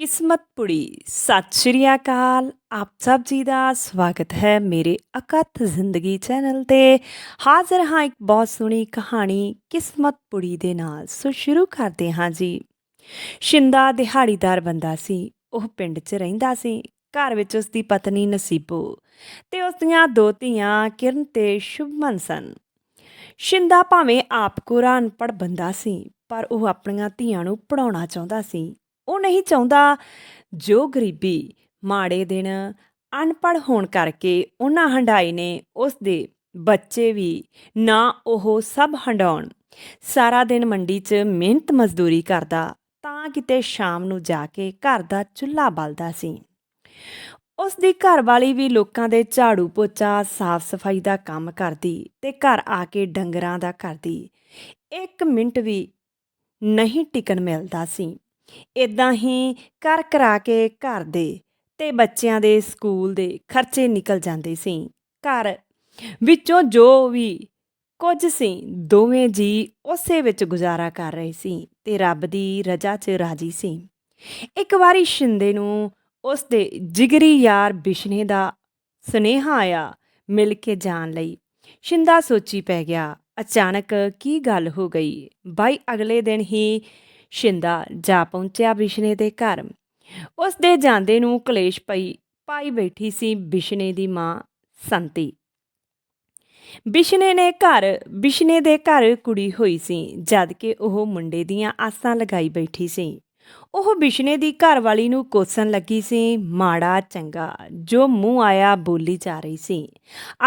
ਕਿਸਮਤਪੁਰੀ ਸਤਿ ਸ਼੍ਰੀ ਅਕਾਲ ਆਪ ਸਭ ਜੀ ਦਾ ਸਵਾਗਤ ਹੈ ਮੇਰੇ ਅਕਥ ਜ਼ਿੰਦਗੀ ਚੈਨਲ ਤੇ ਹਾਜ਼ਰ ਹਾਂ ਇੱਕ ਬਹੁਤ ਸੋਹਣੀ ਕਹਾਣੀ ਕਿਸਮਤਪੁਰੀ ਦੇ ਨਾਲ ਸੋ ਸ਼ੁਰੂ ਕਰਦੇ ਹਾਂ ਜੀ ਸ਼ਿੰਦਾ ਦਿਹਾੜੀਦਾਰ ਬੰਦਾ ਸੀ ਉਹ ਪਿੰਡ 'ਚ ਰਹਿੰਦਾ ਸੀ ਘਰ ਵਿੱਚ ਉਸ ਦੀ ਪਤਨੀ ਨਸੀਬੋ ਤੇ ਉਸ ਦੀਆਂ ਦੋ ਧੀਆਂ ਕਿਰਨ ਤੇ ਸ਼ੁਭਮਨ ਸਨ ਸ਼ਿੰਦਾ ਭਾਵੇਂ ਆਪ ਕੋਰਾ ਅਨਪੜ੍ਹ ਬੰਦਾ ਸੀ ਪਰ ਉਹ ਆਪਣੀਆਂ ਧੀਆਂ ਨੂੰ ਪੜਾਉਣਾ ਚਾਹੁੰਦਾ ਸੀ ਉਹ ਨਹੀਂ ਚਾਹੁੰਦਾ। ਜੋ ਗਰੀਬੀ ਮਾੜੇ ਦਿਨ ਅਨਪੜ੍ਹ ਹੋਣ ਕਰਕੇ ਉਹਨਾਂ ਹੰਡਾਏ ਨੇ, ਉਸ ਦੇ ਬੱਚੇ ਵੀ ਨਾ ਉਹ ਸਭ ਹੰਡਾਉਣ ਸਾਰਾ ਦਿਨ ਮੰਡੀ 'ਚ ਮਿਹਨਤ ਮਜ਼ਦੂਰੀ ਕਰਦਾ, ਤਾਂ ਕਿਤੇ ਸ਼ਾਮ ਨੂੰ ਜਾ ਕੇ ਘਰ ਦਾ ਚੁੱਲ੍ਹਾ ਬਲਦਾ ਸੀ। ਉਸ ਦੀ ਘਰਵਾਲੀ ਵੀ ਲੋਕਾਂ ਦੇ ਝਾੜੂ ਪੋਚਾ ਸਾਫ਼ ਸਫ਼ਾਈ ਦਾ ਕੰਮ ਕਰਦੀ ਤੇ ਘਰ ਆ ਕੇ ਡੰਗਰਾਂ ਦਾ ਕਰਦੀ। ਇੱਕ ਮਿੰਟ ਵੀ ਨਹੀਂ ਟਿਕਣ ਮਿਲਦਾ ਸੀ। ਇਦਾਂ ਹੀ ਕਰ ਕਰਾ ਕੇ ਘਰ ਦੇ ਤੇ ਬੱਚਿਆਂ ਦੇ ਸਕੂਲ ਦੇ ਖਰਚੇ ਨਿਕਲ ਜਾਂਦੇ ਸੀ। ਘਰ ਵਿੱਚੋਂ ਜੋ ਵੀ ਕੁਝ ਸੀ, ਦੋਵੇਂ ਜੀ ਉਸੇ ਵਿੱਚ ਗੁਜ਼ਾਰਾ ਕਰ ਰਹੇ ਸੀ ਤੇ ਰੱਬ ਦੀ ਰਜ਼ਾ 'ਚ ਰਾਜੀ ਸੀ। ਇੱਕ ਵਾਰੀ ਸ਼ਿੰਦੇ ਨੂੰ ਉਸ ਦੇ ਜਿਗਰੀ ਯਾਰ ਬਿਸ਼ਨੇ ਦਾ ਸੁਨੇਹਾ ਆਇਆ ਮਿਲ ਕੇ ਜਾਣ ਲਈ। ਸ਼ਿੰਦਾ ਸੋਚੀ ਪੈ ਗਿਆ, ਅਚਾਨਕ ਕੀ ਗੱਲ ਹੋ ਗਈ? ਬਾਈ, ਅਗਲੇ ਦਿਨ ਹੀ ਸ਼ਿੰਦਾ ਜਾ ਪਹੁੰਚਿਆ ਬਿਸ਼ਨੇ ਦੇ ਘਰ। ਉਸ ਦੇ ਜਾਂਦੇ ਨੂੰ ਕਲੇਸ਼ ਪਈ, ਪਾਈ ਬੈਠੀ ਸੀ ਬਿਸ਼ਨੇ ਦੀ ਮਾਂ ਸੰਤੀ। ਬਿਸ਼ਨੇ ਨੇ ਘਰ, ਬਿਸ਼ਨੇ ਦੇ ਘਰ ਕੁੜੀ ਹੋਈ ਸੀ, ਜਦ ਕਿ ਉਹ ਮੁੰਡੇ ਦੀਆਂ ਆਸਾਂ ਲਗਾਈ ਬੈਠੀ ਸੀ। ਉਹ ਬਿਸ਼ਨੇ ਦੀ ਘਰਵਾਲੀ ਨੂੰ ਕੋਸਣ ਲੱਗੀ ਸੀ, ਮਾੜਾ, ਚੰਗਾ, ਜੋ ਮੂੰਹ ਆਇਆ ਬੋਲੀ ਜਾ ਰਹੀ ਸੀ।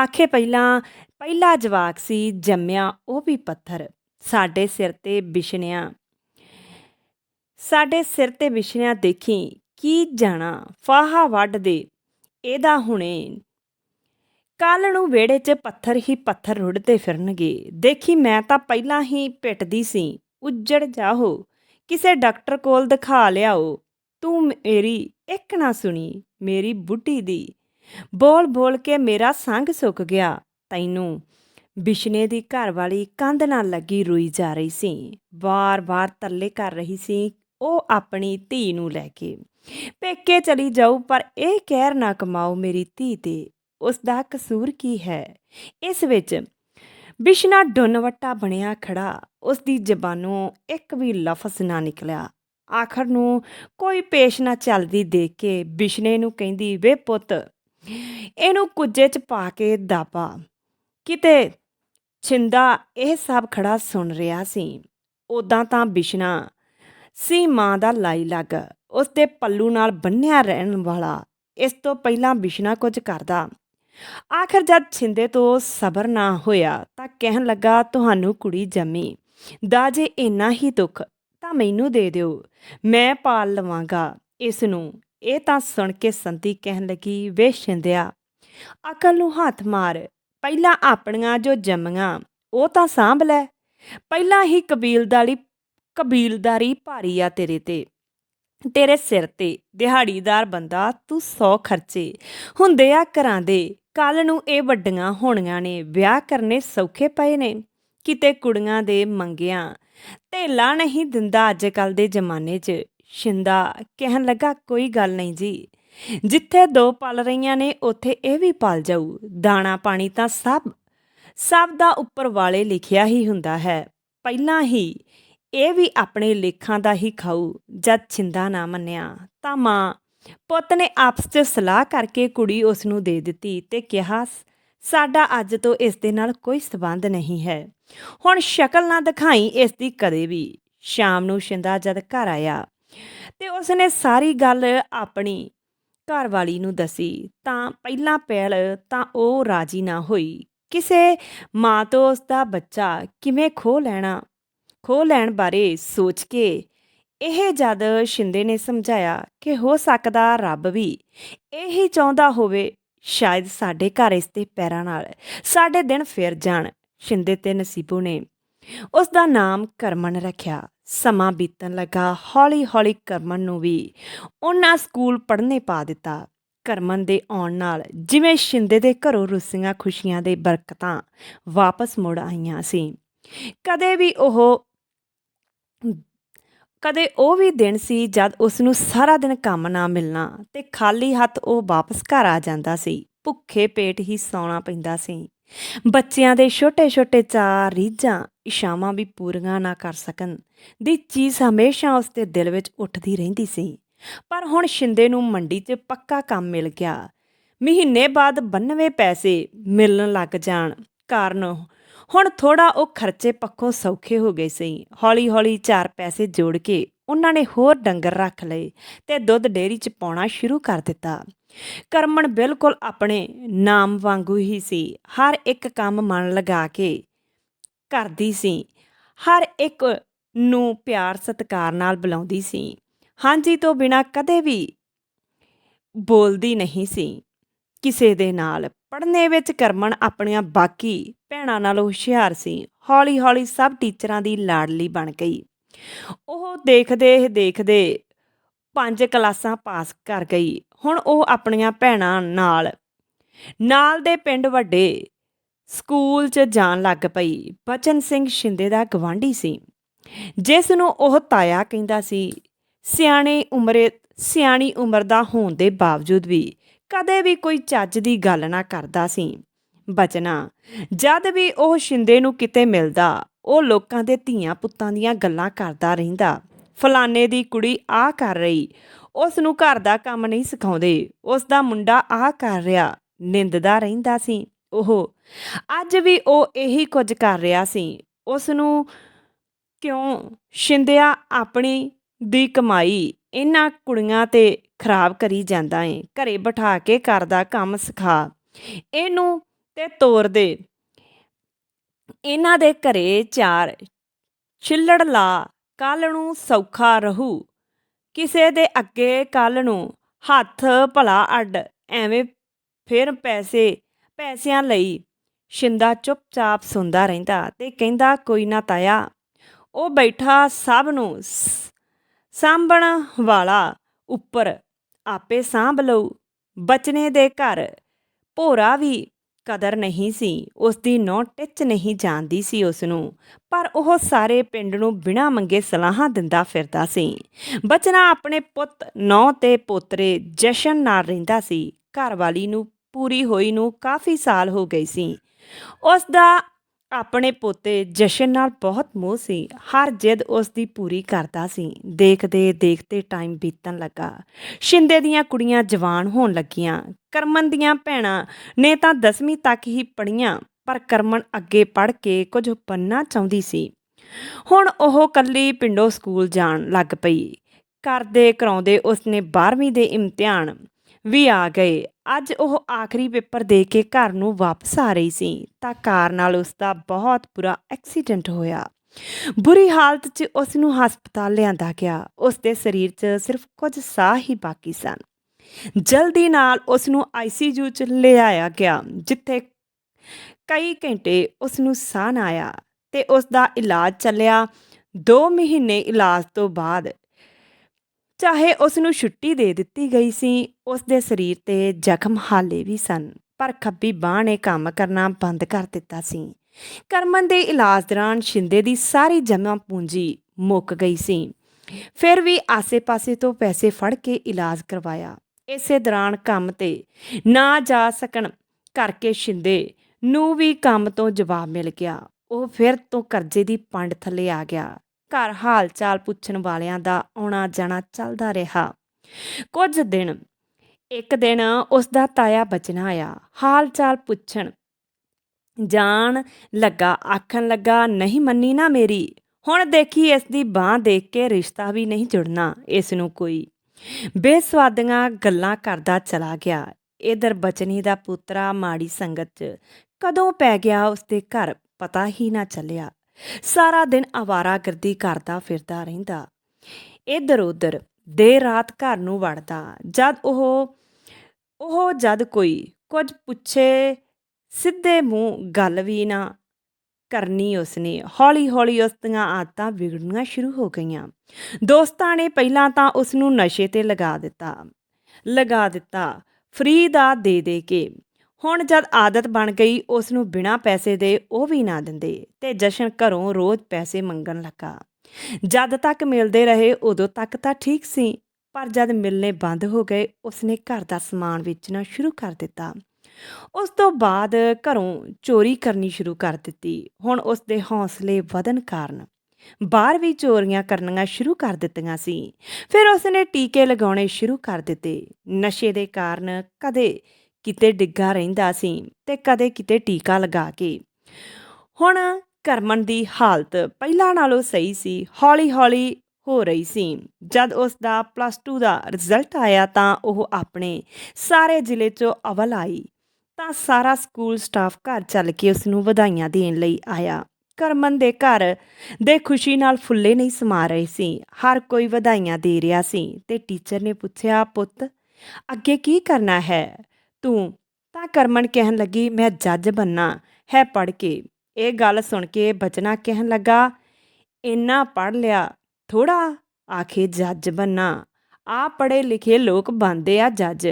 ਆਖੇ ਪਹਿਲਾਂ, ਪਹਿਲਾ ਜਵਾਕ ਸੀ, ਜੰਮਿਆ ਉਹ ਵੀ ਪੱਥਰ, ਸਾਡੇ ਸਿਰ ਤੇ ਬਿਸ਼ਨਿਆਂ ਸਾਡੇ ਸਿਰ ਤੇ ਵਿਛਣਿਆ ਦੇਖੀ ਕੀ ਜਾਣਾ, ਫਾਹਾ ਵੱਢ ਦੇ ਇਹਦਾ ਹੁਣੇ ਕੱਲ ਨੂੰ ਵਿਹੜੇ 'ਚ ਪੱਥਰ ਹੀ ਪੱਥਰ ਰੁੜਦੇ ਫਿਰਨਗੇ। ਦੇਖੀ ਮੈਂ ਤਾਂ ਪਹਿਲਾਂ ਹੀ ਪਿੱਟਦੀ ਸੀ, ਉੱਜੜ ਜਾਹੋ, ਕਿਸੇ ਡਾਕਟਰ ਕੋਲ ਦਿਖਾ ਲਿਆਓ। ਤੂੰ ਮੇਰੀ ਇੱਕ ਨਾ ਸੁਣੀ, ਮੇਰੀ ਬੁੱਢੀ ਦੀ। ਬੋਲ ਬੋਲ ਕੇ ਮੇਰਾ ਸੰਗ ਸੁੱਕ ਗਿਆ। ਤੈਨੂੰ ਬਿਸ਼ਨੇ ਦੀ ਘਰ ਵਾਲੀ ਕੰਧ ਨਾਲ ਲੱਗੀ ਰੋਈ ਜਾ ਰਹੀ ਸੀ। ਵਾਰ-ਵਾਰ ਤਰਲੇ ਕਰ ਰਹੀ ਸੀ ਉਹ ਆਪਣੀ ਧੀ ਨੂੰ ਲੈ ਕੇ। ਪੇਕੇ ਚਲੀ ਜਾਊ, ਪਰ ਇਹ ਕਹਿਰ ਨਾ ਕਮਾਓ ਮੇਰੀ ਧੀ ਤੇ। ਉਸ ਦਾ ਕਸੂਰ ਕੀ ਹੈ? ਇਸ ਵਿੱਚ ਬਿਸ਼ਨਾ ਡੁੰਨਵੱਟਾ ਬਣਿਆ ਖੜਾ। ਉਸ ਦੀ ਜ਼ਬਾਨੋਂ ਇੱਕ ਵੀ ਲਫ਼ਜ਼ ਨਾ ਨਿਕਲਿਆ। ਆਖਰ ਨੂੰ ਕੋਈ ਪੇਸ਼ ਨਾ ਚੱਲਦੀ ਦੇਖ ਕੇ ਬਿਸ਼ਨੇ ਨੂੰ ਕਹਿੰਦੀ, ਵੇ ਪੁੱਤ, ਇਹਨੂੰ ਕੁੱਜੇ 'ਚ ਪਾ ਕੇ ਦਾਪਾ ਕਿਤੇ ਛਿੰਦਾ ਇਹ ਸਭ ਖੜਾ ਸੁਣ ਰਿਹਾ ਸੀ। ਉਦਾਂ ਤਾਂ ਬਿਸ਼ਨਾ ਸੀ ਮਾਂ ਦਾ ਲਾਈ ਲੱਗ। ਉਸ ਦੇ ਪੱਲੂ ਨਾਲ ਬੰਨਿਆ ਰਹਿਣ ਵਾਲਾ ਇਸ ਤੋਂ ਪਹਿਲਾਂ ਬਿਸ਼ਨਾ ਕੁਝ ਕਰਦਾ। ਆਖਰ ਜਦ ਛਿੰਦੇ ਤੋਂ ਸਬਰ ਨਾ ਹੋਇਆ ਤਾਂ ਕਹਿਣ ਲੱਗਾ, ਤੁਹਾਨੂੰ ਕੁੜੀ ਜੰਮੀ। ਦਾ ਜੇ ਇੰਨਾ ਹੀ ਦੁੱਖ, ਤਾਂ ਮੈਨੂੰ ਦੇ ਦਿਓ। ਮੈਂ ਪਾਲ ਲਵਾਂਗਾ ਇਸ ਨੂੰ। ਇਹ ਤਾਂ ਸੁਣ ਕੇ ਸੰਤੀ ਕਹਿਣ ਲੱਗੀ, ਵੇ ਛਿੰਦਿਆ, ਅਕਲ ਨੂੰ ਹੱਥ ਮਾਰ। ਪਹਿਲਾਂ ਆਪਣੀਆਂ ਜੋ ਜੰਮੀਆਂ, ਉਹ ਤਾਂ ਸਾਂਭ ਲੈ। ਪਹਿਲਾਂ ਹੀ ਕਬੀਲਦਾਰੀ ਕਬੀਲਦਾਰੀ ਭਾਰੀ ਆ ਤੇਰੇ ਤੇ। ਤੇਰੇ ਸਿਰ ਤੇ ਦਿਹਾੜੀਦਾਰ ਬੰਦਾ ਤੂੰ ਸੌ ਖਰਚੇ। ਹੁੰਦੇ ਆ ਘਰਾਂ ਦੇ ਕੱਲ ਨੂੰ ਇਹ ਵੱਡੀਆਂ ਹੋਣੀਆਂ ਨੇ, ਵਿਆਹ ਕਰਨੇ ਸੌਖੇ ਪਏ ਨੇ। ਕਿਤੇ ਕੁੜੀਆਂ ਦੇ ਮੰਗਿਆਂ ਢੇਲਾ ਨਹੀਂ ਦਿੰਦਾ ਅੱਜ ਕੱਲ ਦੇ ਜ਼ਮਾਨੇ 'ਚ। ਸ਼ਿੰਦਾ ਕਹਿਣ ਲੱਗਾ, ਕੋਈ ਗੱਲ ਨਹੀਂ ਜੀ। ਜਿੱਥੇ ਦੋ ਪਲ ਰਹੀਆਂ ਨੇ, ਉੱਥੇ ਇਹ ਵੀ ਪਲ ਜਾਊ। ਦਾਣਾ ਪਾਣੀ ਤਾਂ ਸਭ ਸਭ ਦਾ ਉੱਪਰ ਵਾਲੇ ਲਿਖਿਆ ਹੀ ਹੁੰਦਾ ਹੈ। ਪਹਿਲਾਂ ਹੀ ਇਹ ਵੀ ਆਪਣੇ ਲੇਖਾਂ ਦਾ ਹੀ ਖਾਊ, ਜਦ ਛਿੰਦਾ ਨਾ ਮੰਨਿਆ। ਤਾਂ ਮਾਂ, ਪੁੱਤ ਨੇ ਆਪਸ 'ਚ ਸਲਾਹ ਕਰਕੇ ਕੁੜੀ ਉਸ ਨੂੰ ਦੇ ਦਿੱਤੀ ਤੇ ਕਿਹਾ, ਸਾਡਾ ਅੱਜ ਤੋਂ ਇਸ ਦੇ ਨਾਲ ਕੋਈ ਸਬੰਧ ਨਹੀਂ ਹੈ। ਹੁਣ ਸ਼ਕਲ ਨਾ ਦਿਖਾਈ ਇਸ ਦੀ ਕਦੇ ਵੀ। ਸ਼ਾਮ ਨੂੰ ਸ਼ਿੰਦਾ ਜਦ ਘਰ ਆਇਆ ਤੇ ਉਸ ਨੇ ਸਾਰੀ ਗੱਲ ਆਪਣੀ ਘਰ ਵਾਲੀ ਨੂੰ ਦੱਸੀ। ਤਾਂ ਪਹਿਲਾਂ ਪਹਿਲ ਤਾਂ ਉਹ ਰਾਜੀ ਨਾ ਹੋਈ। ਕਿਸੇ ਮਾਂ ਤੋਂ ਉਸ ਦਾ ਬੱਚਾ ਕਿਵੇਂ ਖੋ ਲੈਣਾ? ਖੋ ਲੈਣ ਬਾਰੇ ਸੋਚ ਕੇ। ਇਹ ਜਦ ਸ਼ਿੰਦੇ ਨੇ ਸਮਝਾਇਆ ਕਿ ਹੋ ਸਕਦਾ ਰੱਬ ਵੀ ਇਹੀ ਚਾਹੁੰਦਾ ਹੋਵੇ, ਸ਼ਾਇਦ ਸਾਡੇ ਘਰ ਇਸ ਦੇ ਪੈਰਾਂ ਨਾਲ ਸਾਡੇ ਦਿਨ ਫਿਰ ਜਾਣ, ਸ਼ਿੰਦੇ ਤੇ ਨਸੀਬੂ ਨੇ। ਉਸ ਦਾ ਨਾਮ ਕਰਮਨ ਰੱਖਿਆ। ਸਮਾਂ ਬੀਤਣ ਲੱਗਾ, ਹੌਲੀ-ਹੌਲੀ ਕਰਮਨ ਨੂੰ ਵੀ ਉਹਨਾਂ ਸਕੂਲ ਪੜ੍ਹਨੇ ਪਾ ਦਿੱਤਾ। ਕਰਮਨ ਦੇ ਆਉਣ ਨਾਲ ਜਿਵੇਂ ਸ਼ਿੰਦੇ ਦੇ ਘਰੋਂ ਰੁੱਸੀਆਂ ਖੁਸ਼ੀਆਂ ਦੇ ਬਰਕਤਾਂ ਵਾਪਸ ਮੁੜ ਆਈਆਂ ਸੀ। ਕਦੇ ਵੀ ਉਹ ਕਦੇ ਉਹ ਵੀ ਦਿਨ ਸੀ ਜਦ ਉਸ ਨੂੰ ਸਾਰਾ ਦਿਨ ਕੰਮ ਨਾ ਮਿਲਣਾ ਤੇ ਖਾਲੀ ਹੱਥ ਉਹ ਵਾਪਸ ਘਰ ਆ ਜਾਂਦਾ ਸੀ। ਭੁੱਖੇ ਪੇਟ ਹੀ ਸੌਣਾ ਪੈਂਦਾ ਸੀ। ਬੱਚਿਆਂ ਦੇ ਛੋਟੇ-ਛੋਟੇ ਚਾਅ, ਰੀਝਾਂ ਇਸ਼ਾਵਾਂ ਵੀ ਪੂਰੀਆਂ ਨਾ ਕਰ ਸਕਣ ਦੀ ਚੀਜ਼ ਹਮੇਸ਼ਾ ਉਸ ਦੇ ਦਿਲ ਵਿੱਚ ਉੱਠਦੀ ਰਹਿੰਦੀ ਸੀ। ਪਰ ਹੁਣ ਸ਼ਿੰਦੇ ਨੂੰ ਮੰਡੀ 'ਚ ਪੱਕਾ ਕੰਮ ਮਿਲ ਗਿਆ। ਮਹੀਨੇ ਬਾਅਦ 92 ਪੈਸੇ ਮਿਲਣ ਲੱਗ ਜਾਣ ਕਾਰਨ ਹੁਣ ਥੋੜਾ ਉਹ ਖਰਚੇ ਪੱਖੋਂ ਸੌਖੇ ਹੋ ਗਏ ਸੀ। ਹੌਲੀ-ਹੌਲੀ ਚਾਰ ਪੈਸੇ ਜੋੜ ਕੇ ਉਹਨਾਂ ਨੇ ਹੋਰ ਡੰਗਰ ਰੱਖ ਲਏ ਤੇ ਦੁੱਧ ਡੇਅਰੀ 'ਚ ਪਾਉਣਾ ਸ਼ੁਰੂ ਕਰ ਦਿੱਤਾ। ਕਰਮਣ ਬਿਲਕੁਲ ਆਪਣੇ ਨਾਮ ਵਾਂਗੂ ਹੀ ਸੀ। ਹਰ ਇੱਕ ਕੰਮ ਮਨ ਲਗਾ ਕੇ ਕਰਦੀ ਸੀ। ਹਰ ਇੱਕ ਨੂੰ ਪਿਆਰ ਸਤਿਕਾਰ ਨਾਲ ਬੁਲਾਉਂਦੀ ਸੀ। ਹਾਂਜੀ ਤੋਂ ਬਿਨਾ ਕਦੇ ਵੀ ਬੋਲਦੀ ਨਹੀਂ ਸੀ। ਕਿਸੇ ਦੇ ਨਾਲ। ਪੜ੍ਹਨੇ ਵਿੱਚ ਕਰਮਣ ਆਪਣੀਆਂ ਬਾਕੀ ਭੈਣਾਂ ਨਾਲੋਂ ਹੁਸ਼ਿਆਰ ਸੀ। ਹੌਲੀ-ਹੌਲੀ ਸਭ ਟੀਚਰਾਂ ਦੀ ਲਾਡਲੀ ਬਣ ਗਈ। ਉਹ ਦੇਖਦੇ ਦੇਖਦੇ ਪੰਜ ਕਲਾਸਾਂ ਪਾਸ ਕਰ ਗਈ। ਹੁਣ ਉਹ ਆਪਣੀਆਂ ਭੈਣਾਂ ਨਾਲ ਨਾਲ ਦੇ ਪਿੰਡ ਵੱਡੇ ਸਕੂਲ 'ਚ ਜਾਣ ਲੱਗ ਪਈ। ਬਚਨ ਸਿੰਘ ਸ਼ਿੰਦੇ ਦਾ ਗਵਾਂਢੀ ਸੀ। ਜਿਸ ਨੂੰ ਉਹ ਤਾਇਆ ਕਹਿੰਦਾ ਸੀ, ਸਿਆਣੇ ਉਮਰੇ, ਸਿਆਣੀ ਉਮਰ ਦਾ ਹੋਣ ਦੇ ਬਾਵਜੂਦ ਵੀ ਕਦੇ ਵੀ ਕੋਈ ਚੱਜ ਦੀ ਗੱਲ ਨਾ ਕਰਦਾ ਸੀ। ਬਚਣਾ। ਜਦ ਵੀ ਉਹ ਸ਼ਿੰਦੇ ਨੂੰ ਕਿਤੇ ਮਿਲਦਾ, ਉਹ ਲੋਕਾਂ ਦੇ ਧੀਆਂ ਪੁੱਤਾਂ ਦੀਆਂ ਗੱਲਾਂ ਕਰਦਾ ਰਹਿੰਦਾ। ਫਲਾਣੇ ਦੀ ਕੁੜੀ ਆ ਕਰ ਰਹੀ। ਉਸ ਨੂੰ ਘਰ ਦਾ ਕੰਮ ਨਹੀਂ ਸਿਖਾਉਂਦੇ। ਉਸ ਦਾ ਮੁੰਡਾ ਆ ਕਰ ਰਿਹਾ। ਨਿੰਦਦਾ ਰਹਿੰਦਾ ਸੀ। ਉਹ, ਅੱਜ ਵੀ ਉਹ ਇਹੀ ਕੁਝ ਕਰ ਰਿਹਾ ਸੀ। ਉਸ ਨੂੰ ਕਿਉਂ? ਸ਼ਿੰਦਿਆ ਆਪਣੀ ਦੀ ਕਮਾਈ ਇਹਨਾਂ ਕੁੜੀਆਂ ਤੇ ਖਰਾਬ ਕਰੀ ਜਾਂਦਾ ਏ। ਘਰੇ ਬਿਠਾ ਕੇ ਕਰਦਾ ਕੰਮ ਸਿਖਾ। ਇਹਨੂੰ ਤੇ ਤੋਰ ਇਹਨਾਂ ਦੇ ਘਰੇ ਚਾਰ, ਛਿੱਲੜ ਲਾ, ਕੱਲ ਨੂੰ ਸੌਖਾ ਰਹੂ। ਕਿਸੇ ਦੇ ਅੱਗੇ ਕੱਲ ਨੂੰ ਹੱਥ ਭਲਾ ਅੱਡ, ਐਵੇਂ ਫਿਰ ਪੈਸੇ, ਪੈਸਿਆਂ ਲਈ ਸ਼ਿੰਦਾ ਚੁੱਪਚਾਪ ਸੁਣਦਾ ਰਹਿੰਦਾ ਤੇ ਕਹਿੰਦਾ, ਕੋਈ ਨਾ ਤਾਇਆ, ਉਹ ਬੈਠਾ ਸਭ ਨੂੰ ਸਾਂਭਣ ਵਾਲਾ ਉੱਪਰ, ਆਪੇ ਸਾਂਭ ਲਊ। ਬਚਨੇ ਦੇ ਘਰ, ਭੋਰਾ ਵੀ ਕਦਰ ਨਹੀਂ ਸੀ ਉਸ ਦੀ ਨੌ ਟਿੱਚ ਨਹੀਂ ਜਾਣਦੀ ਸੀ ਉਸ ਨੂੰ ਪਰ ਉਹ ਸਾਰੇ ਪਿੰਡ ਨੂੰ ਬਿਨਾਂ ਮੰਗੇ ਸਲਾਹਾਂ ਦਿੰਦਾ ਫਿਰਦਾ ਸੀ। ਬਚਨਾ ਆਪਣੇ ਪੁੱਤ ਨੌ ਤੇ ਪੋਤਰੇ ਜਸ਼ਨ ਨਾਲ ਰਹਿੰਦਾ ਸੀ। ਘਰਵਾਲੀ ਨੂੰ ਪੂਰੀ ਹੋਈ ਨੂੰ ਕਾਫੀ ਸਾਲ ਹੋ ਗਏ ਸੀ। ਉਸ ਦਾ ਆਪਣੇ ਪੋਤੇ ਜਸ਼ਨ ਨਾਲ ਬਹੁਤ ਮੋਹ ਸੀ। ਹਰ ਜਿੱਦ ਉਸ ਦੀ ਪੂਰੀ ਕਰਦਾ ਸੀ। ਦੇਖਦੇ ਦੇਖਦੇ ਟਾਈਮ ਬੀਤਣ ਲੱਗਾ। ਸ਼ਿੰਦੇ ਦੀਆਂ ਕੁੜੀਆਂ ਜਵਾਨ ਹੋਣ ਲੱਗੀਆਂ। ਕਰਮਨ ਦੀਆਂ ਭੈਣਾਂ ਨੇ ਤਾਂ 10ਵੀਂ ਤੱਕ ਹੀ ਪੜ੍ਹੀਆਂ, ਪਰ ਕਰਮਨ ਅੱਗੇ ਪੜ੍ਹ ਕੇ ਕੁਝ ਬੰਨਾ ਚਾਹੁੰਦੀ ਸੀ। ਹੁਣ ਉਹ ਕੱਲੀ ਪਿੰਡੋਂ ਸਕੂਲ ਜਾਣ ਲੱਗ ਪਈ। ਕਰਦੇ ਕਰਾਉਂਦੇ ਉਸਨੇ 12ਵੀਂ ਦੇ ਇਮਤਿਹਾਨ ਵੀ ਆ ਗਏ। ਅੱਜ ਉਹ ਆਖਰੀ ਪੇਪਰ ਦੇ ਕੇ ਘਰ ਨੂੰ ਵਾਪਸ ਆ ਰਹੀ ਸੀ, ਤਾਂ ਕਾਰ ਨਾਲ ਉਸ ਦਾ ਬਹੁਤ ਬੁਰਾ ਐਕਸੀਡੈਂਟ ਹੋਇਆ। ਬੁਰੀ ਹਾਲਤ 'ਚ ਉਸ ਨੂੰ ਹਸਪਤਾਲ ਲਿਆਂਦਾ ਗਿਆ। ਉਸ ਦੇ ਸਰੀਰ 'ਚ ਸਿਰਫ ਕੁਝ ਸਾਹ ਹੀ ਬਾਕੀ ਸਨ। ਜਲਦੀ ਨਾਲ ਉਸ ਨੂੰ ਆਈਸੀਯੂ 'ਚ ਲਿਆਇਆ ਗਿਆ, ਜਿੱਥੇ ਕਈ ਘੰਟੇ ਉਸ ਨੂੰ ਸਾਹ ਨਾ ਆਇਆ ਤੇ ਉਸ ਦਾ ਇਲਾਜ ਚੱਲਿਆ। 2 ਮਹੀਨੇ ਇਲਾਜ ਤੋਂ ਬਾਅਦ ਚਾਹੇ ਉਸ ਨੂੰ ਛੁੱਟੀ ਦੇ ਦਿੱਤੀ ਗਈ ਸੀ ਉਸ ਦੇ ਸਰੀਰ ਤੇ ਜ਼ਖਮ ਹਾਲੇ ਵੀ ਸਨ, ਪਰ ਖੱਬੀ ਬਾਹ ਨੇ ਕੰਮ ਕਰਨਾ ਬੰਦ ਕਰ ਦਿੱਤਾ ਸੀ। ਕਰਮਨ ਦੇ ਇਲਾਜ ਦੌਰਾਨ ਸ਼ਿੰਦੇ ਦੀ ਸਾਰੀ ਜਮ੍ਹਾਂ ਪੂੰਜੀ ਮੁੱਕ ਗਈ ਸੀ। ਫਿਰ ਵੀ ਆਸੇ-ਪਾਸੇ ਤੋਂ ਪੈਸੇ ਫੜ ਕੇ ਇਲਾਜ ਕਰਵਾਇਆ। ਇਸੇ ਦੌਰਾਨ ਕੰਮ ਤੇ ਨਾ ਜਾ ਸਕਣ ਕਰਕੇ ਸ਼ਿੰਦੇ ਨੂੰ ਵੀ ਕੰਮ ਤੋਂ ਜਵਾਬ ਮਿਲ ਗਿਆ। ਉਹ ਫਿਰ ਤੋਂ ਕਰਜ਼ੇ ਦੀ ਪੰਡ ਥੱਲੇ ਆ ਗਿਆ। ਘਰ ਹਾਲ ਚਾਲ ਪੁੱਛਣ ਵਾਲਿਆਂ ਦਾ ਆਉਣਾ ਜਾਣਾ ਚੱਲਦਾ ਰਿਹਾ। ਕੁਝ ਦਿਨ, ਇੱਕ ਦਿਨ ਉਸ ਦਾ ਤਾਇਆ ਬਚਨਾ ਆਇਆ ਹਾਲ ਚਾਲ ਪੁੱਛਣ। ਜਾਣ ਲੱਗਾ, ਆਖਣ ਲੱਗਾ, ਨਹੀਂ ਮੰਨੀ ਨਾ ਮੇਰੀ। ਹੁਣ ਦੇਖੀ ਇਸ ਦੀ ਬਾਹ ਦੇਖ ਕੇ ਰਿਸ਼ਤਾ ਵੀ ਨਹੀਂ ਜੁੜਨਾ, ਇਸ ਨੂੰ ਕੋਈ। ਬੇਸਵਾਦੀਆਂ ਗੱਲਾਂ ਕਰਦਾ ਚਲਾ ਗਿਆ। ਇਧਰ ਬਚਨੀ ਦਾ ਪੁੱਤਰਾ ਮਾੜੀ ਸੰਗਤ 'ਚ ਕਦੋਂ ਪੈ ਗਿਆ ਉਸ ਦੇ ਘਰ, ਪਤਾ ਹੀ ਨਾ ਚੱਲਿਆ। ਸਾਰਾ ਦਿਨ ਆਵਾਰਾਗਰਦੀ ਕਰਦਾ ਫਿਰਦਾ ਰਹਿੰਦਾ। ਇੱਧਰ ਉੱਧਰ ਦੇਰ ਰਾਤ ਘਰ ਨੂੰ ਵੜਦਾ। ਜਦ ਉਹ ਉਹ ਜਦ ਕੋਈ ਕੁਝ ਪੁੱਛੇ, ਸਿੱਧੇ ਮੂੰਹ ਗੱਲ ਵੀ ਨਾ ਕਰਨੀ ਉਸਨੇ। ਹੌਲੀ ਹੌਲੀ ਉਸ ਦੀਆਂ ਆਦਤਾਂ ਵਿਗੜਨੀਆਂ ਸ਼ੁਰੂ ਹੋ ਗਈਆਂ। ਦੋਸਤਾਂ ਨੇ ਪਹਿਲਾਂ ਤਾਂ ਉਸ ਨੂੰ ਨਸ਼ੇ ਤੇ ਲਗਾ ਦਿੱਤਾ। ਲਗਾ ਦਿੱਤਾ। ਫਰੀ ਦਾ ਦੇ ਦੇ ਕੇ ਹੁਣ ਜਦ ਆਦਤ ਬਣ ਗਈ ਉਸ ਨੂੰ ਬਿਨਾਂ ਪੈਸੇ ਦੇ ਉਹ ਵੀ ਨਾ ਦਿੰਦੇ ਤੇ ਜਸ਼ਨ ਘਰੋਂ ਰੋਜ਼ ਪੈਸੇ ਮੰਗਣ ਲੱਗਾ। ਜਦ ਤੱਕ ਮਿਲਦੇ ਰਹੇ, ਉਦੋਂ ਤੱਕ ਤਾਂ ਠੀਕ ਸੀ, ਪਰ ਜਦ ਮਿਲਨੇ ਬੰਦ ਹੋ ਗਏ, ਉਸਨੇ ਘਰ ਦਾ ਸਮਾਨ ਵੇਚਣਾ ਸ਼ੁਰੂ ਕਰ ਦਿੱਤਾ। ਉਸ ਤੋਂ ਬਾਅਦ ਘਰੋਂ ਚੋਰੀ ਕਰਨੀ ਸ਼ੁਰੂ ਕਰ ਦਿੱਤੀ। ਹੁਣ ਉਸ ਦੇ ਹੌਸਲੇ ਵਧਣ ਕਾਰਨ ਬਾਹਰ ਵੀ ਚੋਰੀਆਂ ਕਰਨੀਆਂ ਸ਼ੁਰੂ ਕਰ ਦਿੱਤੀਆਂ ਸੀ। ਫਿਰ ਉਸਨੇ ਟੀਕੇ ਲਗਾਉਣੇ ਸ਼ੁਰੂ ਕਰ ਦਿੱਤੇ। ਨਸ਼ੇ ਦੇ ਕਾਰਨ ਕਦੇ ਕਿਤੇ ਡਿੱਗਾ ਰਹਿੰਦਾ ਸੀ ਤੇ ਕਦੇ ਕਿਤੇ ਟੀਕਾ ਲਗਾ ਕੇ। ਹੁਣ ਕਰਮਨ ਦੀ ਹਾਲਤ ਪਹਿਲਾਂ ਨਾਲੋਂ ਸਹੀ ਸੀ, ਹੌਲੀ-ਹੌਲੀ ਹੋ ਰਹੀ ਸੀ। ਜਦ ਉਸ ਦਾ ਪਲੱਸ 2 ਦਾ ਰਿਜ਼ਲਟ ਆਇਆ ਤਾਂ ਉਹ ਆਪਣੇ ਸਾਰੇ ਜ਼ਿਲ੍ਹੇ 'ਚੋਂ ਅਵਲ ਆਈ। ਤਾਂ ਸਾਰਾ ਸਕੂਲ ਸਟਾਫ ਘਰ ਚੱਲ ਕੇ ਉਸ ਨੂੰ ਵਧਾਈਆਂ ਦੇਣ ਲਈ ਆਇਆ। ਕਰਮਨ ਦੇ ਘਰ ਦੇ ਖੁਸ਼ੀ ਨਾਲ ਫੁੱਲੇ ਨਹੀਂ ਸਮਾ ਰਹੇ ਸੀ। ਹਰ ਕੋਈ ਵਧਾਈਆਂ ਦੇ ਰਿਹਾ ਸੀ ਤੇ ਟੀਚਰ ਨੇ ਪੁੱਛਿਆ, ਪੁੱਤ, ਅੱਗੇ ਕੀ ਕਰਨਾ ਹੈ? ਤੂੰ ਤਾਂ ਕਰਮਨ ਕਹਿਣ ਲੱਗੀ, ਮੈਂ ਜੱਜ ਬੰਨਾ। ਹੈ ਪੜ੍ਹ ਕੇ। ਇਹ ਗੱਲ ਸੁਣ ਕੇ ਬਚਨਾ ਕਹਿਣ ਲੱਗਾ, ਇੰਨਾ ਪੜ੍ਹ ਲਿਆ ਥੋੜਾ ਆਖੇ ਜੱਜ ਬੰਨਾ। ਆ ਪੜ੍ਹੇ ਲਿਖੇ ਲੋਕ ਬਣਦੇ ਆ ਜੱਜ।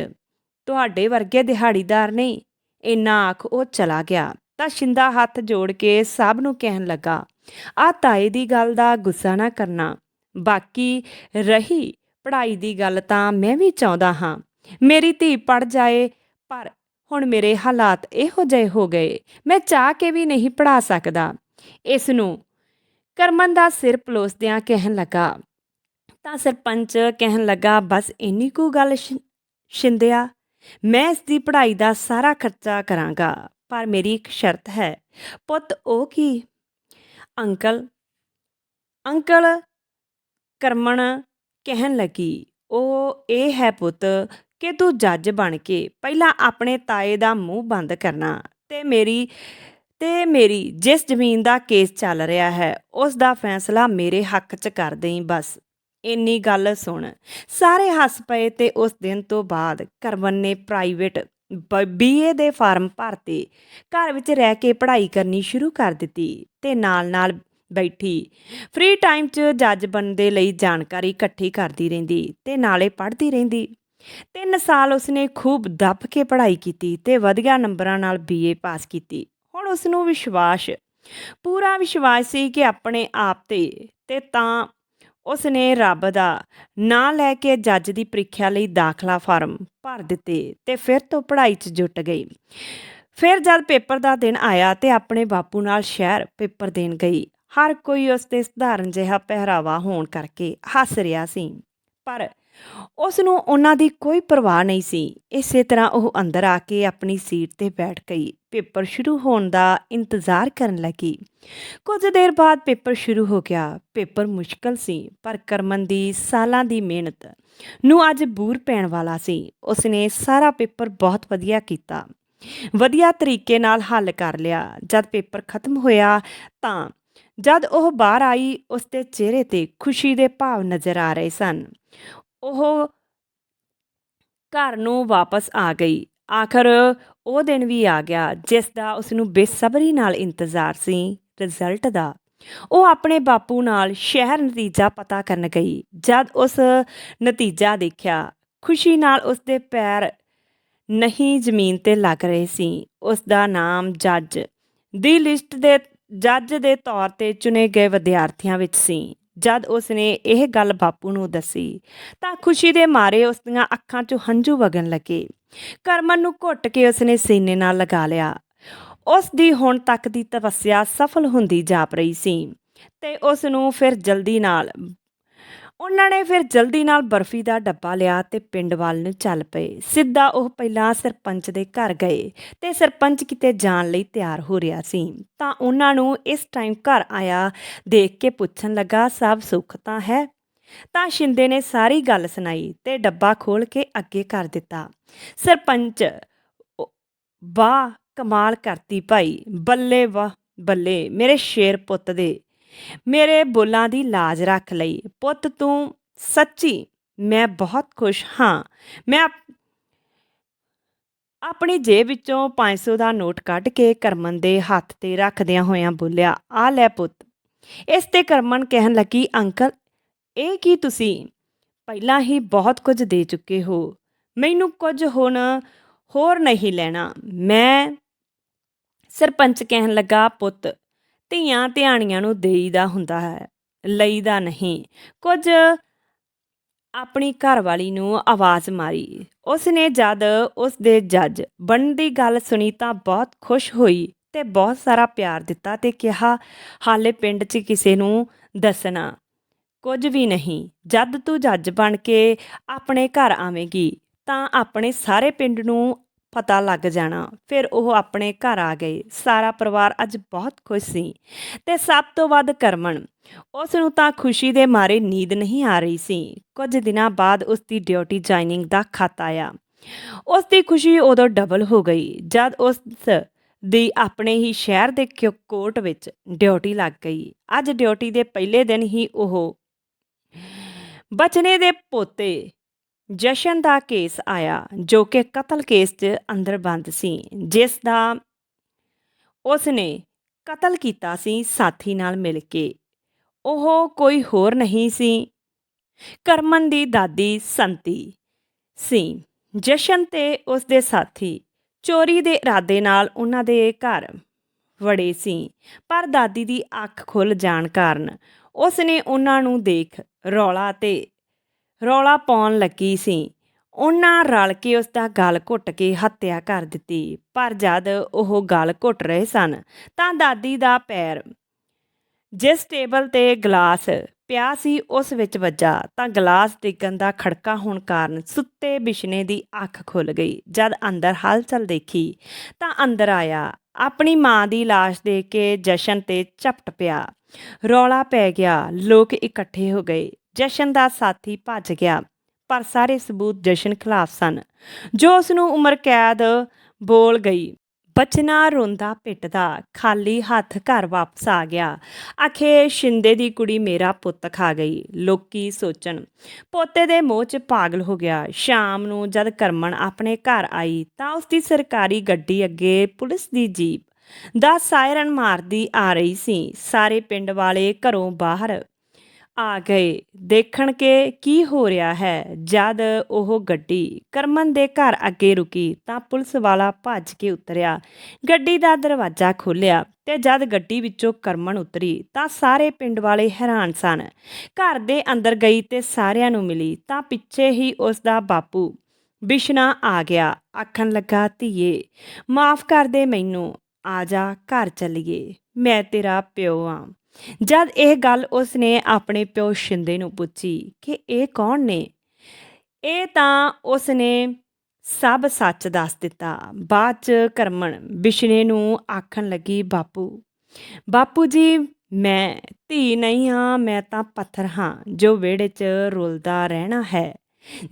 ਤੁਹਾਡੇ ਵਰਗੇ ਦਿਹਾੜੀਦਾਰ ਨਹੀਂ। ਇੰਨਾ ਆਖ ਉਹ ਚਲਾ ਗਿਆ। ਤਾਂ ਸ਼ਿੰਦਾ ਹੱਥ ਜੋੜ ਕੇ ਸਭ ਨੂੰ ਕਹਿਣ ਲੱਗਾ, ਆ ਤਾਏ ਦੀ ਗੱਲ ਦਾ ਗੁੱਸਾ ਨਾ ਕਰਨਾ। ਬਾਕੀ ਰਹੀ ਪੜ੍ਹਾਈ ਦੀ ਗੱਲ ਤਾਂ ਮੈਂ ਵੀ ਚਾਹੁੰਦਾ ਹਾਂ। ਮੇਰੀ ਧੀ ਪੜ ਜਾਏ ਪਰ ਹੁਣ ਮੇਰੇ ਹਾਲਾਤ ਇਹੋ ਜਿਹੇ ਹੋ ਗਏ। ਮੈਂ ਚਾਹ ਕੇ ਵੀ ਨਹੀਂ ਪੜਾ ਸਕਦਾ। ਇਸ ਨੂੰ ਕਰਮਨ ਦਾ ਸਿਰ ਪਲੋਸਦਿਆਂ ਕਹਿਣ ਲੱਗਾ। ਤਾਂ ਸਰਪੰਚ ਕਹਿਣ ਲੱਗਾ, ਬਸ ਇੰਨੀ ਕੁ ਗੱਲ ਸ਼ਿ- ਸ਼ਿੰਦਿਆ, ਮੈਂ ਇਸ ਦੀ ਪੜ੍ਹਾਈ ਦਾ ਸਾਰਾ ਖਰਚਾ ਕਰਾਂਗਾ, ਪਰ ਮੇਰੀ ਇੱਕ ਸ਼ਰਤ ਹੈ। ਪੁੱਤ ਉਹ ਕੀ? ਅੰਕਲ ਅੰਕਲ ਕਰਮਣ ਕਹਿਣ ਲੱਗੀ, ਉਹ ਇਹ ਹੈ ਪੁੱਤ ਕਿ ਤੂੰ ਜੱਜ ਬਣ ਕੇ ਪਹਿਲਾਂ ਆਪਣੇ ਤਾਏ ਦਾ ਮੂੰਹ ਬੰਦ ਕਰਨਾ ਤੇ ਮੇਰੀ ਤੇ ਮੇਰੀ ਜਿਸ ਜ਼ਮੀਨ ਦਾ ਕੇਸ ਚੱਲ ਰਿਹਾ ਹੈ, ਉਸ ਦਾ ਫੈਸਲਾ ਮੇਰੇ ਹੱਕ 'ਚ ਕਰ ਦੇਈਂ ਬਸ। ਇੰਨੀ ਗੱਲ ਸੁਣ। ਸਾਰੇ ਹੱਸ ਪਏ ਤੇ ਉਸ ਦਿਨ ਤੋਂ ਬਾਅਦ ਕਰਮਨ ਨੇ ਪ੍ਰਾਈਵੇਟ ਬੀਏ ਦੇ ਫਾਰਮ ਭਰਤੇ। ਘਰ ਵਿੱਚ ਰਹਿ ਕੇ ਪੜ੍ਹਾਈ ਕਰਨੀ ਸ਼ੁਰੂ ਕਰ ਦਿੱਤੀ ਤੇ ਨਾਲ-ਨਾਲ ਬੈਠੀ। ਫ੍ਰੀ ਟਾਈਮ 'ਚ ਜੱਜ ਬਣਨ ਦੇ ਲਈ ਜਾਣਕਾਰੀ ਇਕੱਠੀ ਕਰਦੀ ਰਹਿੰਦੀ ਤੇ ਨਾਲੇ ਪੜ੍ਹਦੀ ਰਹਿੰਦੀ। ਤਿੰਨ ਸਾਲ ਉਸਨੇ ਖੂਬ ਦੱਬ ਕੇ ਪੜ੍ਹਾਈ ਕੀਤੀ ਤੇ ਵਧੀਆ ਨੰਬਰਾਂ ਨਾਲ ਬੀਏ ਪਾਸ ਕੀਤੀ। ਹੁਣ ਉਸ ਨੂੰ ਵਿਸ਼ਵਾਸ, ਪੂਰਾ ਵਿਸ਼ਵਾਸ ਸੀ ਕਿ ਆਪਣੇ ਆਪ ਤੇ ਤੇ ਤਾਂ ਉਸ ਨੇ ਰੱਬ ਦਾ ਨਾਂ ਲੈ ਕੇ ਜੱਜ ਦੀ ਪ੍ਰੀਖਿਆ ਲਈ ਦਾਖਲਾ ਫਾਰਮ ਭਰ ਦਿੱਤੇ ਤੇ ਫਿਰ ਤੋਂ ਪੜ੍ਹਾਈ 'ਚ ਜੁਟ ਗਈ। ਫਿਰ ਜਦ ਪੇਪਰ ਦਾ ਦਿਨ ਆਇਆ ਤੇ ਆਪਣੇ ਬਾਪੂ ਨਾਲ ਸ਼ਹਿਰ ਪੇਪਰ ਦੇਣ ਗਈ, ਹਰ ਕੋਈ ਉਸ ਤੇ ਸਧਾਰਨ ਜਿਹਾ ਪਹਿਰਾਵਾ ਹੋਣ ਕਰਕੇ ਹੱਸ ਰਿਹਾ ਸੀ। ਪਰ ਉਸ ਨੂੰ ਉਹਨਾਂ ਦੀ ਕੋਈ ਪਰਵਾਹ ਨਹੀਂ ਸੀ। ਇਸੇ ਤਰ੍ਹਾਂ ਉਹ ਅੰਦਰ ਆ ਕੇ ਆਪਣੀ ਸੀਟ ਤੇ ਬੈਠ ਗਈ। ਪੇਪਰ ਸ਼ੁਰੂ ਹੋਣ ਦਾ ਇੰਤਜ਼ਾਰ ਕਰਨ ਲੱਗੀ। ਕੁਝ ਦੇਰ ਬਾਅਦ ਪੇਪਰ ਸ਼ੁਰੂ ਹੋ ਗਿਆ। ਪੇਪਰ ਮੁਸ਼ਕਲ ਸੀ, ਪਰ ਕਰਮਨ ਦੀ ਸਾਲਾਂ ਦੀ ਮਿਹਨਤ ਨੂੰ ਅੱਜ ਬੂਰ ਪੈਣ ਵਾਲਾ ਸੀ। ਉਸਨੇ ਸਾਰਾ ਪੇਪਰ ਬਹੁਤ ਵਧੀਆ ਕੀਤਾ। ਵਧੀਆ ਤਰੀਕੇ ਨਾਲ ਹੱਲ ਕਰ ਲਿਆ। ਜਦ ਪੇਪਰ ਖਤਮ ਹੋਇਆ ਤਾਂ ਜਦ ਉਹ ਬਾਹਰ ਆਈ ਉਸ ਦੇ ਚਿਹਰੇ ਤੇ ਖੁਸ਼ੀ ਦੇ ਭਾਵ ਨਜ਼ਰ ਆ ਰਹੇ ਸਨ। ਉਹ ਘਰ ਨੂੰ ਵਾਪਸ ਆ ਗਈ। ਆਖਰ ਉਹ ਦਿਨ ਵੀ ਆ ਗਿਆ, ਜਿਸ ਦਾ ਉਸ ਨੂੰ ਬੇਸਬਰੀ ਨਾਲ ਇੰਤਜ਼ਾਰ ਸੀ ਰਿਜ਼ਲਟ ਦਾ। ਉਹ ਆਪਣੇ ਬਾਪੂ ਨਾਲ ਸ਼ਹਿਰ ਨਤੀਜਾ ਪਤਾ ਕਰਨ ਗਈ। ਜਦ ਉਸ ਨਤੀਜਾ ਦੇਖਿਆ, ਖੁਸ਼ੀ ਨਾਲ ਉਸ ਦੇ ਪੈਰ ਨਹੀਂ ਜ਼ਮੀਨ ਤੇ ਲੱਗ ਰਹੇ ਸੀ। ਉਸ ਦਾ ਨਾਮ ਜੱਜ ਦੀ ਲਿਸਟ ਦੇ, ਜੱਜ ਦੇ ਤੌਰ ਤੇ ਚੁਣੇ ਗਏ ਵਿਦਿਆਰਥੀਆਂ ਵਿੱਚ ਸੀ। ਜਦ ਉਸ ਨੇ ਇਹ ਗੱਲ ਬਾਪੂ ਨੂੰ ਦੱਸੀ, ਤਾਂ ਖੁਸ਼ੀ ਦੇ ਮਾਰੇ ਉਸ ਦੀਆਂ ਅੱਖਾਂ 'ਚੋਂ ਹੰਝੂ ਵਗਣ ਲੱਗੇ। ਕਰਮਨ ਨੂੰ ਘੁੱਟ ਕੇ ਉਸ ਨੇ ਸੀਨੇ ਨਾਲ ਲਗਾ ਲਿਆ। ਉਸ ਦੀ ਹੁਣ ਤੱਕ ਦੀ ਤਪੱਸਿਆ ਸਫਲ ਹੁੰਦੀ ਜਾਪ ਰਹੀ ਸੀ ਤੇ ਉਸ ਨੂੰ ਫਿਰ ਜਲਦੀ ਨਾਲ ਉਹਨਾਂ ਨੇ ਫਿਰ ਜਲਦੀ ਨਾਲ ਬਰਫੀ ਦਾ ਡੱਬਾ ਲਿਆ ਤੇ ਪਿੰਡ ਵੱਲ ਨੂੰ ਚੱਲ ਪਏ। ਸਿੱਧਾ ਉਹ ਪਹਿਲਾਂ ਸਰਪੰਚ ਦੇ ਘਰ ਗਏ ਤੇ ਸਰਪੰਚ ਕਿਤੇ ਜਾਣ ਲਈ ਤਿਆਰ ਹੋ ਰਿਹਾ ਸੀ। ਤਾਂ ਉਹਨਾਂ ਨੂੰ ਇਸ ਟਾਈਮ ਘਰ ਆਇਆ ਦੇਖ ਕੇ ਪੁੱਛਣ ਲੱਗਾ, ਸਭ ਸੁੱਖ ਤਾਂ ਹੈ? ਤਾਂ ਸ਼ਿੰਦੇ ਨੇ ਸਾਰੀ ਗੱਲ ਸੁਣਾਈ ਤੇ ਡੱਬਾ ਖੋਲ ਕੇ ਅੱਗੇ ਕਰ ਦਿੱਤਾ। ਸਰਪੰਚ ਵਾਹ, ਕਮਾਲ ਕਰਤੀ ਭਾਈ। ਬੱਲੇ ਵਾਹ, ਬੱਲੇ, ਮੇਰੇ ਸ਼ੇਰ ਪੁੱਤ ਦੇ। ਮੇਰੇ ਬੋਲਾਂ ਦੀ ਲਾਜ ਰੱਖ ਲਈ। ਪੁੱਤ, ਤੂੰ ਸੱਚੀ, ਮੈਂ ਬਹੁਤ ਖੁਸ਼ ਹਾਂ। ਮੈਂ ਆਪਣੀ ਜੇਬ ਵਿੱਚੋਂ 500 ਦਾ ਨੋਟ ਕੱਢ ਕੇ ਕਰਮਨ ਦੇ ਹੱਥ ਤੇ ਰੱਖਦਿਆਂ ਹੋਇਆਂ ਬੋਲਿਆ, ਆ ਲੈ ਪੁੱਤ। ਇਸ ਤੇ ਕਰਮਨ ਕਹਿਣ ਲੱਗੀ, ਅੰਕਲ, ਇਹ ਕੀ ਤੁਸੀਂ ਪਹਿਲਾਂ ਹੀ ਬਹੁਤ ਕੁਝ ਦੇ ਚੁੱਕੇ ਹੋ। ਮੈਨੂੰ ਕੁਝ ਹੁਣ ਹੋਰ ਨਹੀਂ ਲੈਣਾ। ਮੈਂ ਸਰਪੰਚ ਕਹਿਣ ਲੱਗਾ, ਪੁੱਤ ਧੀਆਂ ਧਿਆਣੀਆਂ ਨੂੰ ਦੇਈਦਾ ਹੁੰਦਾ ਹੈ, ਲਈਦਾ ਨਹੀਂ। ਕੁਝ ਆਪਣੀ ਘਰਵਾਲੀ ਨੂੰ ਆਵਾਜ਼ ਮਾਰੀ। ਉਸ ਨੇ ਜਦ ਉਸ ਦੇ ਜੱਜ ਬਣਨ ਦੀ ਗੱਲ ਸੁਣੀ ਤਾਂ ਬਹੁਤ ਖੁਸ਼ ਹੋਈ ਤੇ ਬਹੁਤ ਸਾਰਾ ਪਿਆਰ ਦਿੱਤਾ ਤੇ ਕਿਹਾ, ਹਾਲੇ ਪਿੰਡ 'ਚ ਕਿਸੇ ਨੂੰ ਦੱਸਣਾ। ਕੁਝ ਵੀ ਨਹੀਂ। ਜਦ ਤੂੰ ਜੱਜ ਬਣ ਕੇ ਆਪਣੇ ਘਰ ਆਵੇਂਗੀ, ਤਾਂ ਆਪਣੇ ਸਾਰੇ ਪਿੰਡ ਨੂੰ ਪਤਾ ਲੱਗ ਜਾਣਾ। ਫਿਰ ਉਹ ਆਪਣੇ ਘਰ ਆ ਗਏ। ਸਾਰਾ ਪਰਿਵਾਰ ਅੱਜ ਬਹੁਤ ਖੁਸ਼ ਸੀ। ਤੇ ਸਭ ਤੋਂ ਵੱਧ ਕਰਮਣ। ਉਸ ਨੂੰ ਤਾਂ ਖੁਸ਼ੀ ਦੇ ਮਾਰੇ ਨੀਂਦ ਨਹੀਂ ਆ ਰਹੀ ਸੀ। ਕੁਝ ਦਿਨਾਂ ਬਾਅਦ ਉਸ ਦੀ ਡਿਊਟੀ ਜੁਆਇਨਿੰਗ ਦਾ ਖਤ ਆਇਆ। ਉਸ ਦੀ ਖੁਸ਼ੀ ਉਦੋਂ ਡਬਲ ਹੋ ਗਈ, ਜਦ ਉਸ ਦੀ ਆਪਣੇ ਹੀ ਸ਼ਹਿਰ ਦੇ ਕਿਉ- ਕੋਰਟ ਵਿੱਚ ਡਿਊਟੀ ਲੱਗ ਗਈ। ਅੱਜ ਡਿਊਟੀ ਦੇ ਪਹਿਲੇ ਦਿਨ ਹੀ ਉਹ ਬਚਨੇ ਦੇ ਪੋਤੇ ਜਸ਼ਨ ਦਾ ਕੇਸ ਆਇਆ, ਜੋ ਕਿ ਕਤਲ ਕੇਸ 'ਚ ਅੰਦਰ ਬੰਦ ਸੀ, ਜਿਸ ਦਾ ਉਸ ਨੇ ਕਤਲ ਕੀਤਾ ਸੀ ਸਾਥੀ ਨਾਲ ਮਿਲ ਕੇ। ਉਹ ਕੋਈ ਹੋਰ ਨਹੀਂ ਸੀ। ਕਰਮਨ ਦੀ ਦਾਦੀ ਸੰਤੀ ਸੀ। ਜਸ਼ਨ ਤੇ ਉਸ ਦੇ ਸਾਥੀ ਚੋਰੀ ਦੇ ਇਰਾਦੇ ਨਾਲ ਉਹਨਾਂ ਦੇ ਘਰ ਵੜੇ ਸੀ, ਪਰ ਦਾਦੀ ਦੀ ਅੱਖ ਖੁੱਲ ਜਾਣ ਕਾਰਨ ਉਸ ਨੇ ਉਹਨਾਂ ਨੂੰ ਦੇਖ ਰੌਲਾ ਤੇ ਰੌਲਾ ਪਾਉਣ ਲੱਗੀ ਸੀ। ਉਹਨਾਂ ਰਲ ਕੇ ਉਸ ਦਾ ਗਲ ਘੁੱਟ ਕੇ ਹੱਤਿਆ ਕਰ ਦਿੱਤੀ। ਪਰ ਜਦ ਉਹ ਗਲ ਘੁੱਟ ਰਹੇ ਸਨ, ਤਾਂ ਦਾਦੀ ਦਾ ਪੈਰ ਜਿਸ ਟੇਬਲ ਤੇ ਗਲਾਸ ਪਿਆ ਸੀ, ਉਸ ਵਿੱਚ ਵੱਜਾ। ਤਾਂ ਗਲਾਸ ਡਿੱਗਣ ਦਾ ਖੜਕਾ ਹੋਣ ਕਾਰਨ ਸੁੱਤੇ ਬਿਸ਼ਨੇ ਦੀ ਅੱਖ ਖੁੱਲ ਗਈ। ਜਦ ਅੰਦਰ ਹਲਚਲ ਦੇਖੀ, ਤਾਂ ਅੰਦਰ ਆਇਆ। ਆਪਣੀ ਮਾਂ ਦੀ ਲਾਸ਼ ਦੇਖ ਕੇ ਜਸ਼ਨ ਤੇ ਝਪਟ ਪਿਆ। ਰੌਲਾ ਪੈ ਗਿਆ। ਲੋਕ ਇਕੱਠੇ ਹੋ ਗਏ। ਜਸ਼ਨ ਦਾ ਸਾਥੀ ਭੱਜ ਗਿਆ, ਪਰ ਸਾਰੇ ਸਬੂਤ ਜਸ਼ਨ ਖਿਲਾਫ ਸਨ। ਜੋ ਉਸ ਨੂੰ ਉਮਰ ਕੈਦ ਬੋਲ ਗਈ, ਬਚਨਾ ਰੋਂਦਾ ਪਿੱਟਦਾ, ਖਾਲੀ ਹੱਥ ਘਰ ਵਾਪਸ ਆ ਗਿਆ। ਆਖੇ, ਸ਼ਿੰਦੇ ਦੀ ਕੁੜੀ ਮੇਰਾ ਪੁੱਤ ਖਾ ਗਈ। ਲੋਕੀ ਸੋਚਣ, ਪੋਤੇ ਦੇ ਮੋਹ 'ਚ ਪਾਗਲ ਹੋ ਗਿਆ। ਸ਼ਾਮ ਨੂੰ ਜਦ ਕਰਮਣ ਆਪਣੇ ਘਰ ਆਈ, ਤਾਂ ਉਸ ਦੀ ਸਰਕਾਰੀ ਗੱਡੀ ਅੱਗੇ ਪੁਲਿਸ ਦੀ ਜੀਪ ਦਾ ਸਾਇਰਨ ਮਾਰਦੀ ਆ ਰਹੀ ਸੀ। ਸਾਰੇ ਪਿੰਡ ਵਾਲੇ ਘਰੋਂ ਬਾਹਰ ਆ ਗਏ। ਦੇਖਣ ਕੇ ਕੀ ਹੋ ਰਿਹਾ ਹੈ। ਜਦ ਉਹ ਗੱਡੀ ਕਰਮਨ ਦੇ ਘਰ ਅੱਗੇ ਰੁਕੀ ਤਾਂ ਪੁਲਿਸ ਵਾਲਾ ਭੱਜ ਕੇ ਉਤਰਿਆ। ਗੱਡੀ ਦਾ ਦਰਵਾਜ਼ਾ ਖੋਲ੍ਹਿਆ ਤੇ ਜਦ ਗੱਡੀ ਵਿੱਚੋਂ ਕਰਮਨ ਉਤਰੀ ਤਾਂ ਸਾਰੇ ਪਿੰਡ ਵਾਲੇ ਹੈਰਾਨ ਸਨ। ਘਰ ਦੇ ਅੰਦਰ ਗਈ ਤੇ ਸਾਰਿਆਂ ਨੂੰ ਮਿਲੀ ਤਾਂ ਪਿੱਛੇ ਹੀ ਉਸ ਦਾ ਬਾਪੂ ਬਿਸ਼ਨਾ ਆ ਗਿਆ। ਆਖਣ ਲੱਗਾ, ਧੀਏ, ਮਾਫ ਕਰ ਦੇ ਮੈਨੂੰ। ਆ ਜਾ, ਘਰ ਚੱਲੀਏ। ਮੈਂ ਤੇਰਾ ਪਿਓ ਆ। ਜਦ ਇਹ ਗੱਲ ਉਸ ਨੇ ਆਪਣੇ ਪਿਓ ਸ਼ਿੰਦੇ ਨੂੰ ਪੁੱਛੀ ਕਿ ਇਹ ਕੌਣ ਨੇ, ਇਹ ਤਾਂ ਉਸ ਨੇ ਸਭ ਸੱਚ ਦੱਸ ਦਿੱਤਾ। ਬਾਅਦ ਚ ਕਰਮਣ ਬਿਸ਼ਨੇ ਨੂੰ ਆਖਣ ਲੱਗੀ, ਬਾਪੂ ਬਾਪੂ ਜੀ, ਮੈਂ ਧੀ ਨਹੀਂ ਹਾਂ, ਮੈਂ ਤਾਂ ਪੱਥਰ ਹਾਂ, ਜੋ ਵਿਹੜੇ 'ਚ ਰੁਲਦਾ ਰਹਿਣਾ ਹੈ।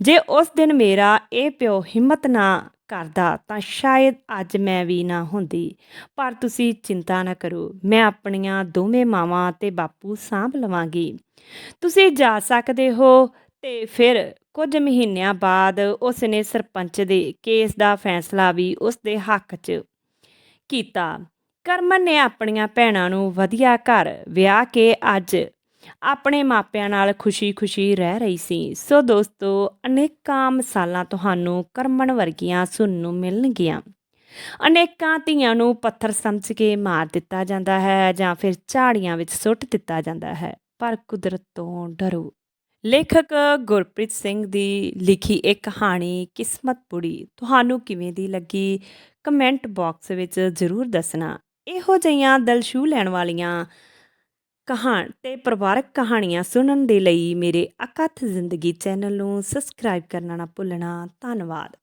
ਜੇ ਉਸ ਦਿਨ ਮੇਰਾ ਇਹ ਪਿਓ ਹਿੰਮਤ ਨਾ ਕਰਦਾ ਤਾਂ ਸ਼ਾਇਦ ਅੱਜ ਮੈਂ ਵੀ ਨਾ ਹੁੰਦੀ। ਪਰ ਤੁਸੀਂ ਚਿੰਤਾ ਨਾ ਕਰੋ, ਮੈਂ ਆਪਣੀਆਂ ਦੋਵੇਂ ਮਾਵਾਂ ਤੇ ਬਾਪੂ ਸਾਂਭ ਲਵਾਂਗੀ। ਤੁਸੀਂ ਜਾ ਸਕਦੇ ਹੋ ਤੇ ਫਿਰ ਕੁਝ ਮਹੀਨਿਆਂ ਬਾਅਦ ਉਸ ਨੇ ਸਰਪੰਚ ਦੇ ਕੇਸ ਦਾ ਫੈਸਲਾ ਵੀ ਉਸ ਦੇ ਹੱਕ 'ਚ ਕੀਤਾ। ਕਰਮਨ ਨੇ ਆਪਣੀਆਂ ਭੈਣਾਂ ਨੂੰ ਵਧੀਆ ਘਰ ਵਿਆਹ ਕੇ ਅੱਜ ਆਪਣੇ ਮਾਪਿਆਂ ਨਾਲ ਖੁਸ਼ੀ-ਖੁਸ਼ੀ ਰਹਿ ਰਹੀ ਸੀ। ਸੋ ਦੋਸਤੋ, ਅਨੇਕਾਂ ਮਿਸਾਲਾਂ ਤੁਹਾਨੂੰ ਕਰਮਣ ਵਰਗੀਆਂ ਸੁਣਨ ਨੂੰ ਮਿਲਣਗੀਆਂ। ਅਨੇਕਾਂ ਧੀਆਂ ਨੂੰ ਪੱਥਰ ਸਮਝ ਕੇ ਮਾਰ ਦਿੱਤਾ ਜਾਂਦਾ ਹੈ ਜਾਂ ਫਿਰ ਝਾੜੀਆਂ ਵਿੱਚ ਸੁੱਟ ਦਿੱਤਾ ਜਾਂਦਾ ਹੈ, ਪਰ ਕੁਦਰਤ ਤੋਂ ਡਰੋ। ਲੇਖਕ ਗੁਰਪ੍ਰੀਤ ਸਿੰਘ ਦੀ ਲਿਖੀ ਇੱਕ ਕਹਾਣੀ, ਕਿਸਮਤ ਪੁੜੀ, ਤੁਹਾਨੂੰ ਕਿਵੇਂ ਦੀ ਲੱਗੀ? ਕਮੈਂਟ ਬਾਕਸ ਵਿੱਚ ਜ਼ਰੂਰ ਦੱਸਣਾ। ਇਹੋ ਜਿਹੀਆਂ ਦਿਲ ਲੈਣ ਵਾਲੀਆਂ ਕਹਾਣ ਤੇ ਪਰਿਵਾਰਕ ਕਹਾਣੀਆਂ ਸੁਣਨ ਦੇ ਲਈ ਮੇਰੇ ਅਕਥ ਜ਼ਿੰਦਗੀ ਚੈਨਲ ਨੂੰ ਸਬਸਕ੍ਰਾਈਬ ਕਰਨਾ ਨਾ ਭੁੱਲਣਾ। ਧੰਨਵਾਦ।